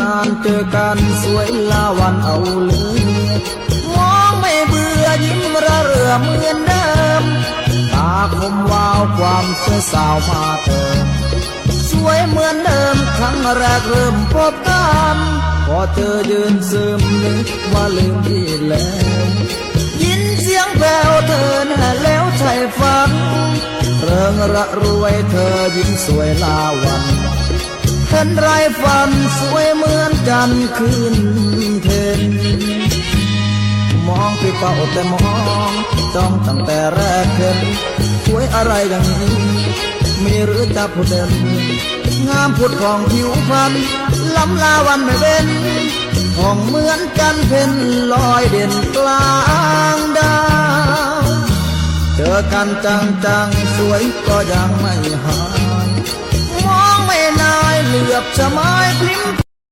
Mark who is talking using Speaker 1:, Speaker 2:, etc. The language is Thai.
Speaker 1: นานเจอกันสวยลาวันเอาเลยมองไม่เบื่อยิ้มระเรื่อเหมือนเดิม ตาคมวาวความเสื้อสาวมาเติมสวยเหมือนเดิมครั้งแรกเริ่มพบกันพอเธอยืนซึมนึกว่าลืมที่แล้วยินเสียงแววเธอแน่แล้วใช่ฝันเริงระรวยเธอยิ้มสวยลาวันเห็นไรฝันสวย นกันคืนเทนมองพี่เป้าแต่มองจ้องตั้งแต่แรกเห็นสวยอะไรอย่างนี้มีหรือจะพูดเด่นงามพุดของผิวพรรณล้ำลาวันไม่เว้นห้องเหมือนกันเพ่นลอยเด่นกลางดาวเจอกันจังจังสวยก็ยังไม่หายมองไม่นายเหลือบชะไม้พลิ้ม